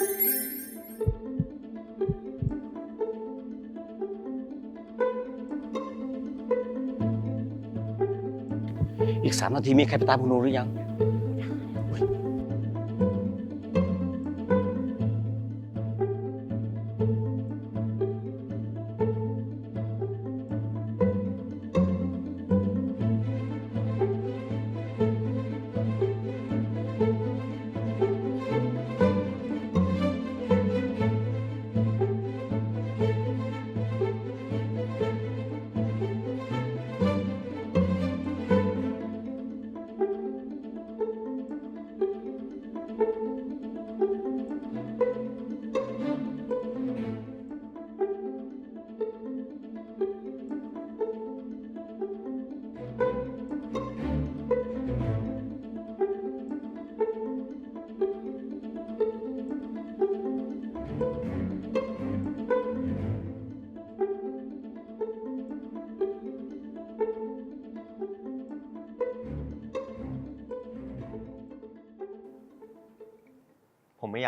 อีกสามนาทีมีใครไปตามคุณนูหรือยัง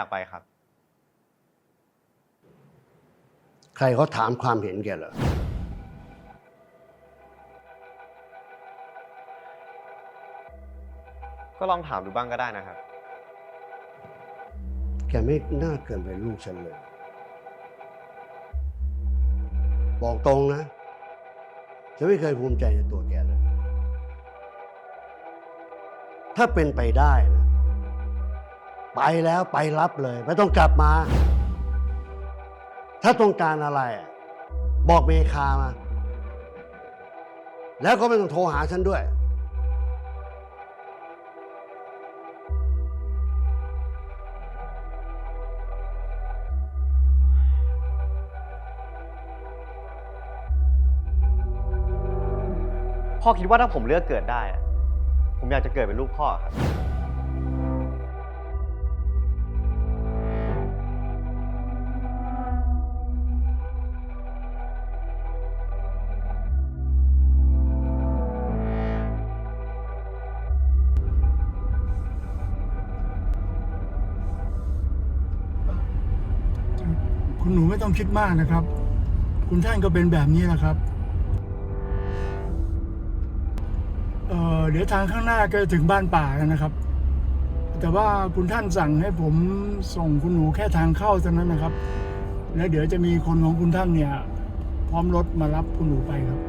ากไปครับ ใครเขาถามความเห็นแกเหรอ ก็ลองถามดูบ้างก็ได้นะครับ แกไม่น่าเกินไปลูกฉันเลย บอกตรงนะ ฉันไม่เคยภูมิใจในตัวแกเลย ถ้าเป็นไปได้นะ ไปแล้วไปรับเลย ไม่ต้องกลับมา ถ้าต้องการอะไร บอกเมคามา แล้วก็ไม่ต้องโทรหาฉันด้วย พ่อคิดว่าถ้าผมเลือกเกิดได้อะผมอยากจะเกิดเป็นลูกพ่อครับ ต้องคิดมากนะครับ คุณท่านก็เป็นแบบนี้แหละครับเเดี๋ยวทางข้างหน้าก็จะถึงบ้านป่ากันนะครับ แต่ว่าคุณท่านสั่งให้ผมส่งคุณหนูแค่ทางเข้าเท่านั้นนะครับ แล้วเดี๋ยวจะมีคนของคุณท่านเนี่ย พร้อมรถมารับคุณหนูไปครับ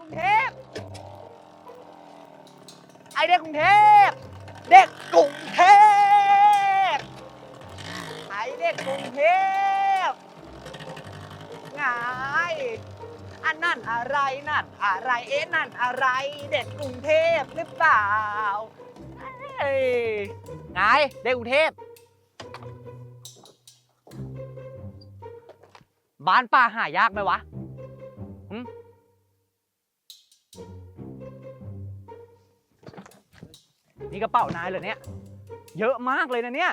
กกรุงเทพ ไอเด็กกรุงเทพ เด็กกรุงเทพ ไอเด็กกรุงเทพไงอันนั่นอะไรนั่นอะไรเอ๊ะนั่นอะไร เด็กกรุงเทพหรือเปล่าเอ้ยไงเด็กกรุงเทพ บ้านป่าหายากไหมวะ กระเป๋านายเหรอเนี่ย เยอะมากเลยนะเนี่ย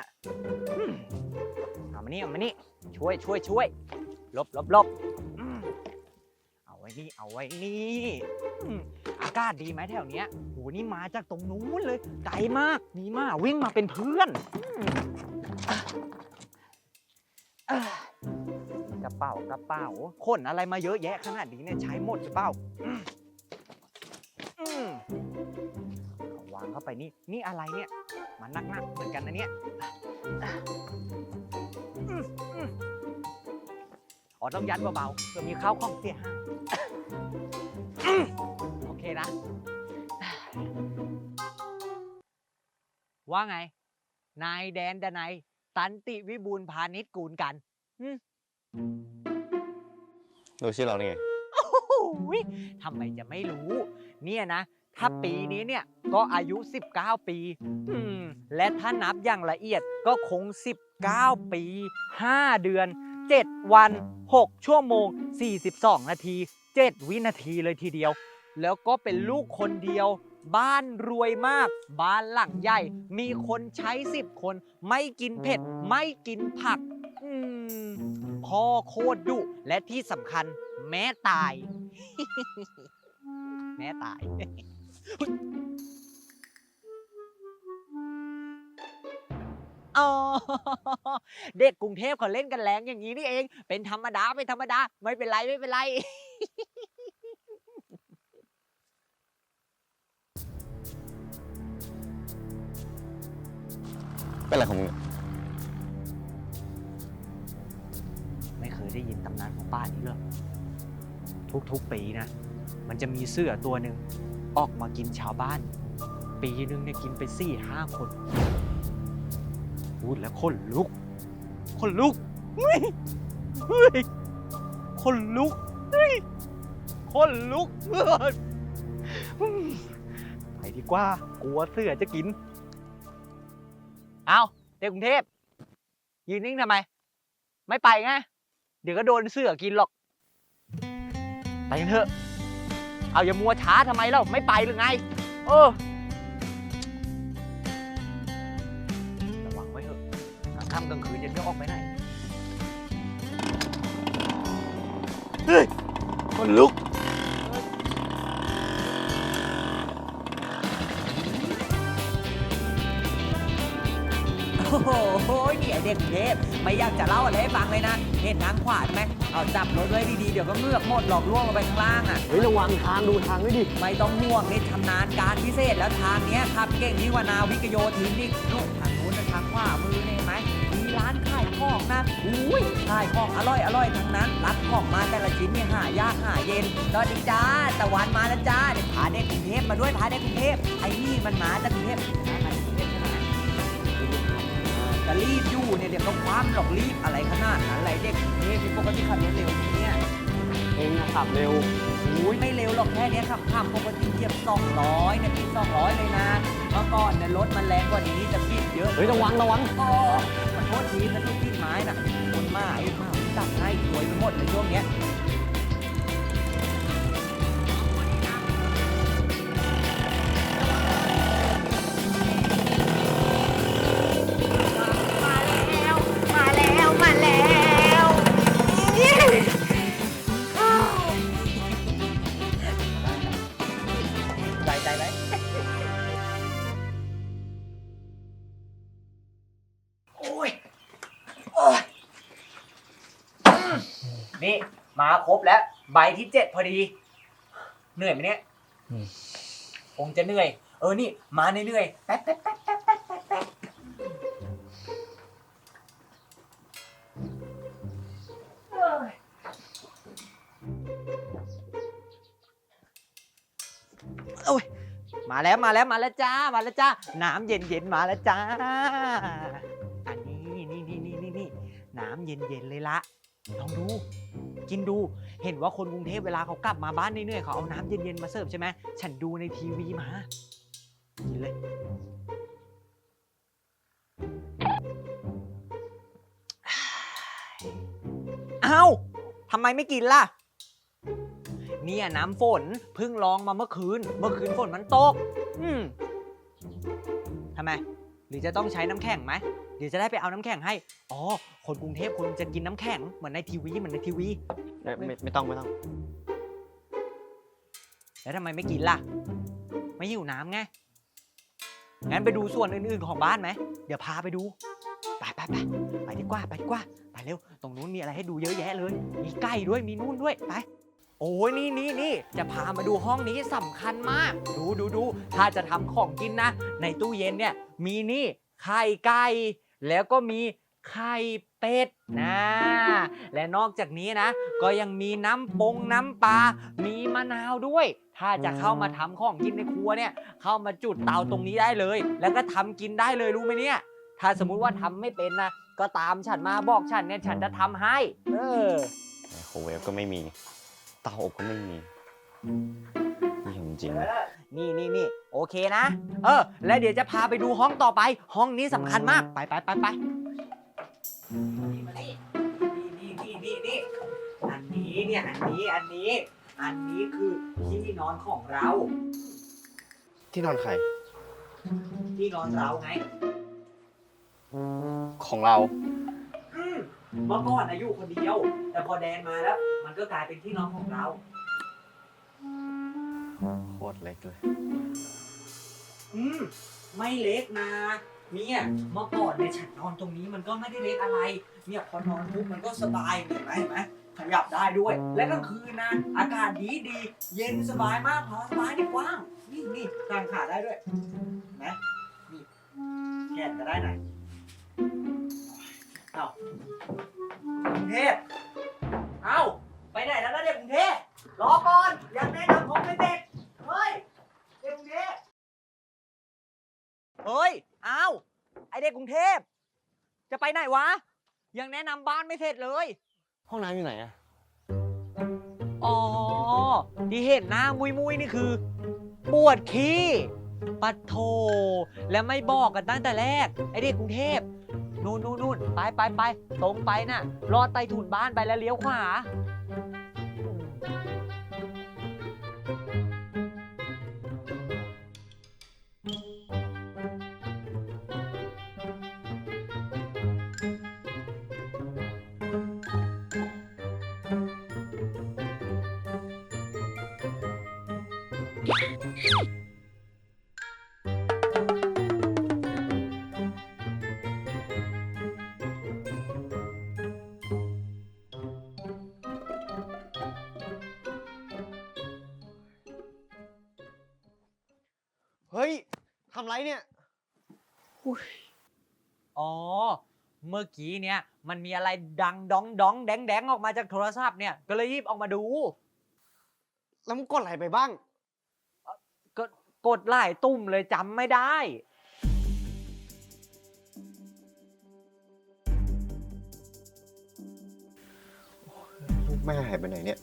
อืมเอามานี่เอามานี่ช่วยช่วยช่วยลบลบลบอืมเอาไว้นี่เอาไว้นี่อืมอากาศดีไหมแถวเนี้ยโหนี่มาจากตรงนู้นเลยไกลมากนี่มาวิ่งมาเป็นเพื่อนอืมเอ้อกระเป๋ากระเป๋าขนอะไรมาเยอะแยะขนาดนี้เนี่ยใช้หมดหรือเปล่าอืมอืมเอาวา งเข้าไปนี่ นี่อะไรเนี่ยมันหนักๆเหมือนกันนะเนี่ยอืมอืมอ๋อต้องยัดเบาๆเพื่อมีข้าวของเสียหายอืมโอเคนะ ว่าไง นายแดนดนายตันติวิบูลย์พาณิชย์กูลกันดูชื่อเรานี่ไงโอ้โหยทำไมจะไม่รู้ เนี่ยนะ ถ้าปีนี้เนี่ยก็อายุ 19 ปีอืมและถ้านับอย่างละเอียดก็คง 19 ปี 5 เดือน 7 วัน 6 ชั่วโมง 42 นาที 7 วินาทีเลยทีเดียว แล้วก็เป็นลูกคนเดียว บ้านรวยมาก บ้านหลังใหญ่ มีคนใช้ 10 คน ไม่กินเผ็ด ไม่กินผักพ่อโคตรดุ และที่สำคัญแม่ตาย แม่ตาย อ๋อเด็กกรุงเทพเขาเล่นกันแรงอย่างนี้นี่เอง เป็นธรรมดาเป็นธรรมดา ไม่เป็นไรไม่เป็นไร เป็นอะไรของมึงเนี่ยไม่เคยได้ยินตำนานของป้านี้เลยทุกๆปีนะ มันจะมีเสือตัวหนึ่ง ออกมากินชาวบ้าน ปีนึงเนี่ยกินไปสี่ห้าคน พูดแล้วคนลุก คนลุกเฮ้ยเฮ้ยคนลุกเฮ้ยคนลุกเฮ้ยอืมไปดีกว่ากลัวเสือจะกิน เอาเด็กกรุงเทพยืนนิ่งทำไม ไม่ไปไง เดี๋ยวก็โดนเสือกินหรอก ไปกันเถอะ เอาอย่ามัวช้าทำไมเล่าไม่ไปหรือไง เออระวังไว้เถอะกลางค่ำกลางคืนจะเที่ยวออกไปไหนเฮ้ยคนลุก โอ้โหเนี่ยเด็กเทพไม่อยากจะเล่าอะไรให้ฟังเลยนะ เห็นทางขวาไหมเอาจับรถไว้ดีๆ เดี๋ยวก็เงือกหมดหลอกล่วงลงไปข้างล่างอะ เฮ้ยระวังทางดูทางด้วยดิ ไม่ต้องห่วงนี่ชำนาญการพิเศษแล้วทางเนี้ยขับเก่งยิ่งกว่านาวิกโยธินนี่นู่นทางนู้นนะทางขวามือเนี่ยเห็นไหมมีร้านขายของนะอุ้ยขายของอร่อยอร่อยทั้งนั้น รับของมาแต่ละชิ้นเนี่ยหายากหาเย็นสวัสดีจ้าตะวันมาแล้วจ้าเดี๋ยวพาเด็กกรุงเทพมาด้วยพาเด็กกรุงเทพไอ้นี่มันมาจากกรุงเทพ จะรีบอยู่เนี่ยเดี๋ยวต้องคว้ามหรอกรีบอะไรขนาดนั้นอะไรเด็กเฮ้ยปกติขับรถเร็วเนี่ยเองนะขับเร็วโอ้ยไม่เร็วหรอกแค่เนี้ยขับขับปกติเหยียบ 200เนี่ยพี่200 เลยนะเมื่อก่อนเนี่ยรถมันแรงกว่านี้จะพี่เยอะเฮ้ยระวังระวัง อ๋อมันโทษทีนะทุกที่ไม้น่ะคนมาไอ้มาจับให้สวยไปหมดเลยช่วงเนี้ย ครบแล้วใบที่เจ็ดพอดี เหนื่อยไหมเนี่ยคงจะเหนื่อย เออนี่มาเหนื่อยๆแป๊บแป๊บแป๊บแป๊บแป๊บแป๊บแป๊บเอ้ยโอ้ยมาแล้วมาแล้วมาแล้วจ้ามาแล้วจ้าน้ำเย็นเย็นๆมาแล้วจ้า อันนี้นี่นี่นี่นี่นี่น้ำเย็นเย็นๆเลยละลองดู กินดู เห็นว่าคนกรุงเทพเวลาเขากลับมาบ้านเหนื่อยๆเขาเอาน้ำเย็นๆมาเสิร์ฟใช่ไหมฉันดูในทีวีมากินเลย เอ้าทำไมไม่กินล่ะ เนี่ยน้ำฝนเพิ่งลองมาเมื่อคืน เมื่อคืนฝนมันตก อืมทำไม หรือจะต้องใช้น้ำแข็งไหมเดี๋ยวจะได้ไปเอาน้ำแข็งให้ อ๋อ คนกรุงเทพคนจะกินน้ำแข็งเหมือนในทีวีเหมือนในทีวีไม่ไม่ไม่ต้องไม่ต้อง แล้วทำไมไม่กินล่ะ ไม่หิวน้ำไง งั้นไปดูส่วนอื่นๆของบ้านไหม เดี๋ยวพาไปดู ไปไปไปไปดีกว่าไปดีกว่า ไปเร็ว ตรงนู้นมีอะไรให้ดูเยอะแยะเลย มีไก่ด้วย มีนู่นด้วย ไป โอ้ยนี่นี่นี่จะพามาดูห้องนี้สำคัญมาก ดูดูดูถ้าจะทำของกินนะ ในตู้เย็นเนี่ยมีนี่ไข่ไก่แล้วก็มีไข่เป็ดนะ และนอกจากนี้นะ ก็ยังมีน้ำปงน้ำปลา มีมะนาวด้วย ถ้าจะเข้ามาทำของกินในครัวเนี่ย เข้ามาจุดเตาตรงนี้ได้เลย แล้วก็ทำกินได้เลยรู้ไหมเนี่ย ถ้าสมมุติว่าทำไม่เป็นนะ ก็ตามฉันมาบอกฉันเนี่ยฉันจะทำให้ เออ ไมโครเวฟก็ไม่มี เตาอบก็ไม่มีนี่จริงๆเลยนี่นี่นี่โอเคนะ เออ แล้วเดี๋ยวจะพาไปดูห้องต่อไป ห้องนี้สำคัญมาก ไปไปไปไปนี่มานี่นี่นี่นี่นี่อันนี้เนี่ย อันนี้ อันนี้ อันนี้คือที่นอนของเรา ที่นอนใคร ที่นอนเราไง ของเราอืม เมื่อก่อนอายุคนเดียว แต่พอแดนมาแล้ว มันก็กลายเป็นที่นอนของเรา โคตรเล็กเลย อืม ไม่เล็กนะ เนี่ยเมื่อก่อนเนี่ยฉันนอนตรงนี้มันก็ไม่ได้เล็กอะไร เนี่ยพอนอนปุ๊บมันก็สบายเห็นไหมเห็นไหมขยับได้ด้วย และกลางคืนนะอากาศดีดี เย็นสบายมากพอสบายนี่กว้าง นี่นี่ตั้งขาได้ด้วยเห็นะนี่แขนก็ได้หน่อย เอากรุงเทพเอาไปไหนแล้วนะเด็กกรุงเทพรอก่อนยังแนะนำผมไม่เด็กเฮ้ยเด็กกรุงเทพเฮ้ยอ้าวไอเด็กกรุงเทพจะไปไหนวะ ยังแนะนำบ้านไม่เสร็จเลย ห้องน้ำอยู่ไหนอะอ๋อ ที่เห็นหน้ามุยมุยๆนี่คือ ปวดขี้ปัดโท และไม่บอกกันตั้งแต่แรก ไอเด็กกรุงเทพ นู่นนู่นนู่นไปไปไปตรงไปน่ะรอดใต้ถุนบ้านไปแล้วเลี้ยวขวา ไรเนี่ยอ๋อ เมื่อกี้เนี่ยมันมีอะไรดังดองดองแดงแดงออกมาจากโทรศัพท์เนี่ยก็เลยรีบออกมาดูแล้วมึงกดอะไรไปบ้าง ก็กดไล่ตุ่มเลยจำไม่ได้ ลูกแม่หายไปไหนเนี่ย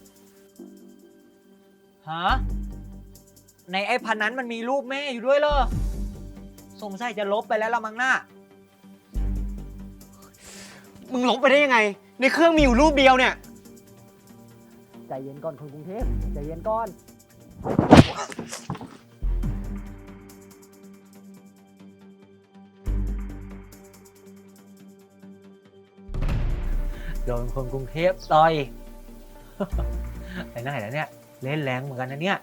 ฮะ ในไอ้พันนั้นมันมีรูปแม่อยู่ด้วยเหรอ สงสัยจะลบไปแล้วละมั้งน่ามึงลบไปได้ยังไง ในเครื่องมีอยู่รูปเดียวเนี่ย ใจเย็นก่อนคนกรุงเทพใจเย็นก่อน โดนคนกรุงเทพต่อยไปไหนแล้วเนี่ย เล่นแรงเหมือนกันนะเนี่ย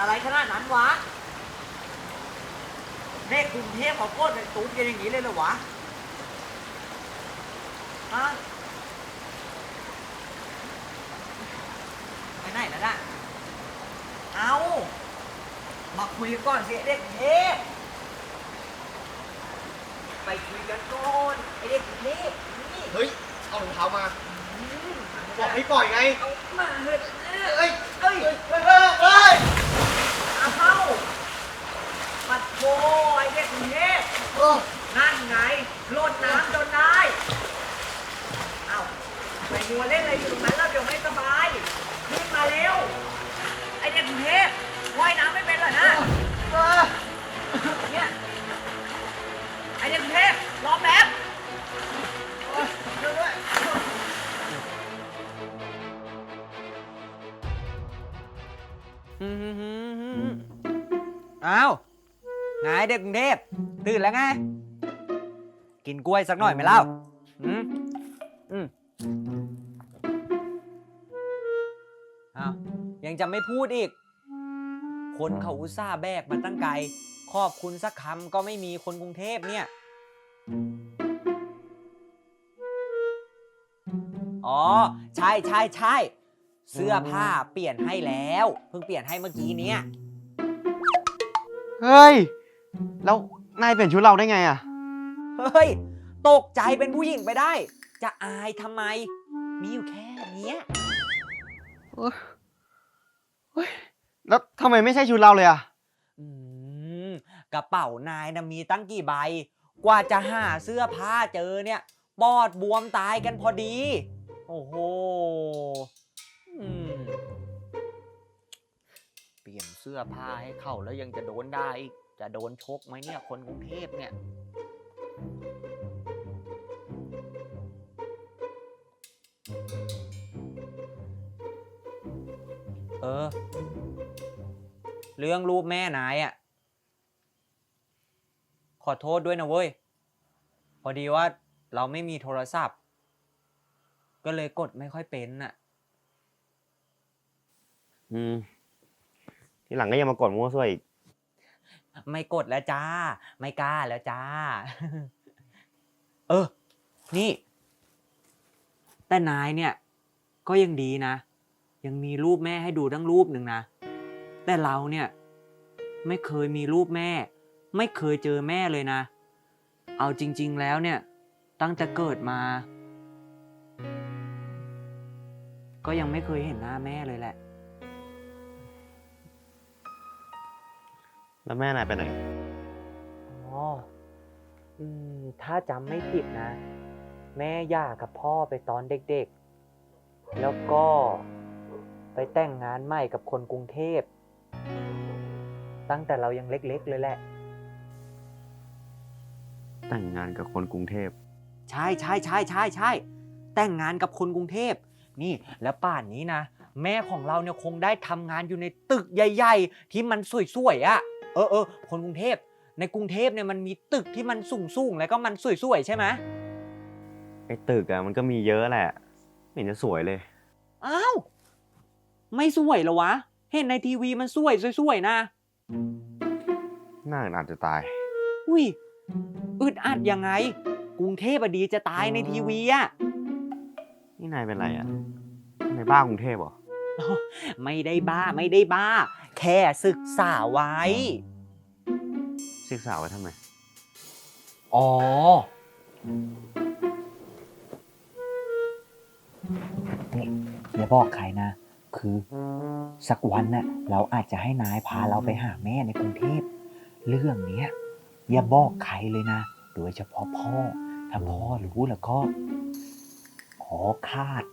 อะไรขนาดนั้นวะเด็กกรุงเทพเขาโกรธเป็นตุ๊ดกันอย่างนี้เลยเหรอวะฮะไปไหนแล้วน่ะเอามาคุยกันก่อนสิไอ้เด็กกรุงเทพไปคุยกันก่อนไอ้เด็กกรุงเทพนี่เฮ้ย เอารองเท้ามาอืมบอกให้ปล่อยไง เอา หัวเล่นอะไรอยู่ตรงนั้นเราเดี๋ยวไม่สบายรีบมาเร็ว ไอ้เด็กกรุงเทพว่ายน้ำไม่เป็นหรอนะ เนี่ย ไอ้เด็กกรุงเทพรอแป๊บเร็วด้วยอ้าวไงเด็กกรุงเทพตื่นแล้วไง กินกล้วยสักหน่อยไหมเล่าอืม ยังจะไม่พูดอีก คนเขาอุตส่าห์แบกมาตั้งไกล ขอบคุณสักคำก็ไม่มีคนกรุงเทพเนี่ย อ๋อ ใช่ใช่ใช่เสื้อผ้าเปลี่ยนให้แล้ว เพิ่งเปลี่ยนให้เมื่อกี้เนี้ยเฮ้ย แล้วนายเปลี่ยนชุดเราได้ไงอะเฮ้ย ตกใจเป็นผู้หญิงไปได้ จะอายทำไม มีอยู่แค่เนี้ย แล้วทำไมไม่ใช่ชุดเราเลยอะอืมกระเป๋านายนะมีตั้งกี่ใบ กว่าจะหาเสื้อผ้าเจอเนี่ย ปอดบวมตายกันพอดี โอ้โหอืมเปลี่ยนเสื้อผ้าให้เขาแล้วยังจะโดนได้อีกจะโดนชกไหมเนี่ยคนกรุงเทพเนี่ย เออ เรื่องรูปแม่นายอะ่ะ ขอโทษด้วยนะเว้ย พอดีว่าเราไม่มีโทรศัพท์ ก็เลยกดไม่ค่อยเป็นน่ะ อืม ทีหลังก็ยังมากดมั่วซั่วอีก ไม่กดแล้วจ้า ไม่กล้าแล้วจ้า เออ นี่ แต่นายเนี่ย ก็ยังดีนะ ยังมีรูปแม่ให้ดูทั้งรูปหนึ่งนะ แต่เราเนี่ยไม่เคยมีรูปแม่ ไม่เคยเจอแม่เลยนะ เอาจริง ๆ แล้วเนี่ยตั้งแต่เกิดมา ก็ยังไม่เคยเห็นหน้าแม่เลยแหละ แล้วแม่นายไปไหน อ๋ออืมถ้าจำไม่ผิดนะ แม่หย่ากับพ่อไปตอนเด็กๆ แล้วก็ ไปแต่งงานใหม่กับคนกรุงเทพ ตั้งแต่เรายังเล็กๆเลยแหละ แต่งงานกับคนกรุงเทพ ใช่ใช่ใช่ใช่ใช่แต่งงานกับคนกรุงเทพ นี่แล้วป่านนี้นะ แม่ของเราเนี่ยคงได้ทำงานอยู่ในตึกใหญ่ ๆ ที่มันสวยๆอะ่ะเออเออคนกรุงเทพ ในกรุงเทพเนี่ยมันมีตึกที่มันสูงๆแล้วก็มันสวยๆใช่ไหมไอ้ตึกอะมันก็มีเยอะแหละ ไม่เห็นจะสวยเลย อ้าว ไม่สวยเหรอวะ เห็นในทีวีมันสวยสวยๆนะน่าอาจจะตาย อุ้ยอึดอัดยังไง กรุงเทพอะดีจะตายในทีวีอะนี่นายเป็นไรอะนายบ้ากรุงเทพเหรอ ไม่ได้บ้าไม่ได้บ้า แค่ศึกษาไว้ ศึกษาไว้ทำไม อ๋อนี่อย่าบอกใครนะ คือสักวันน่ะเราอาจจะให้นายพาเราไปหาแม่ในกรุงเทพ เรื่องเนี้ยอย่าบอกใครเลยนะ โดยเฉพาะพ่อ ถ้าพ่อรู้แล้วก็ ขอคาด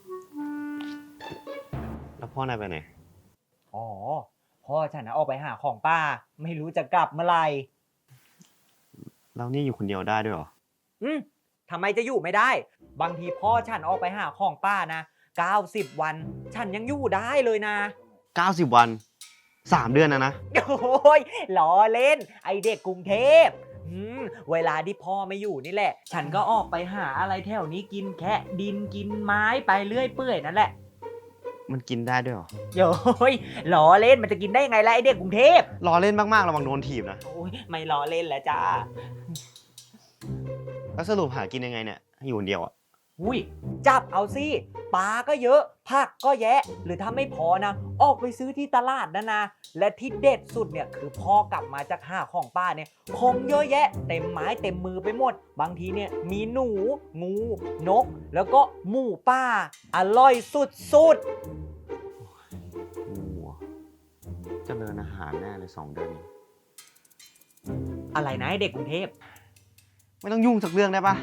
แล้วพ่อนายไปไหน อ๋อ พ่อฉันนะออกไปหาของป้า ไม่รู้จะกลับเมื่อไหร่แล้วนี่อยู่คนเดียวได้ด้วยเหรอ อืมทำไมจะอยู่ไม่ได้ บางทีพ่อฉันออกไปหาของป้านะ 90 วัน ฉันยังอยู่ได้เลยนะ 90 วัน 3 เดือนนะนะ โอ้ยล้อเล่น ไอเด็กกรุงเทพอืมเวลาที่พ่อไม่อยู่นี่แหละ ฉันก็ออกไปหาอะไรแถวนี้กินแค่ดินกินไม้ไปเรื่อยเปื่อยนั่นแหละมันกินได้ด้วยเหรอโย้ยล้อเล่นมันจะกินได้ยังไงล่ะไอเด็กกรุงเทพรอเล่นมากๆระวังโดนถีบนะโอ้ยไม่ล้อเล่นแล้วจ้าแล้วสรุปหากินยังไงเนี่ยอยู่คนเดียวอะ อุ้ยจับเอาสิปลาก็เยอะผักก็แยะ หรือถ้าไม่พอนะ ออกไปซื้อที่ตลาดนะนะ และที่เด็ดสุดเนี่ยคือพ่อกลับมาจากหาของป้าเนี่ยของเยอะแยะ เต็มไม้เต็มมือไปหมด บางทีเนี่ยมีหนู งู นก แล้วก็หมูป่าอร่อยสุดงูอะเจริญอาหารแน่เลยสองเดือนนี้ๆอะไรนะไอ้เด็กกรุงเทพ ไม่ต้องยุ่งสักเรื่องได้ปะ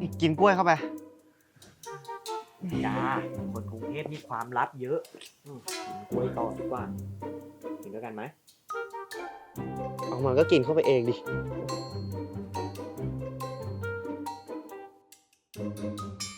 นี่กินกล้วยเข้าไป จ้าคนกรุงเทพมีความลับเยอะอืมกินกล้วยต่อดีกว่ากินด้วยกันไหมเอามาก็กินเข้าไปเองดิอ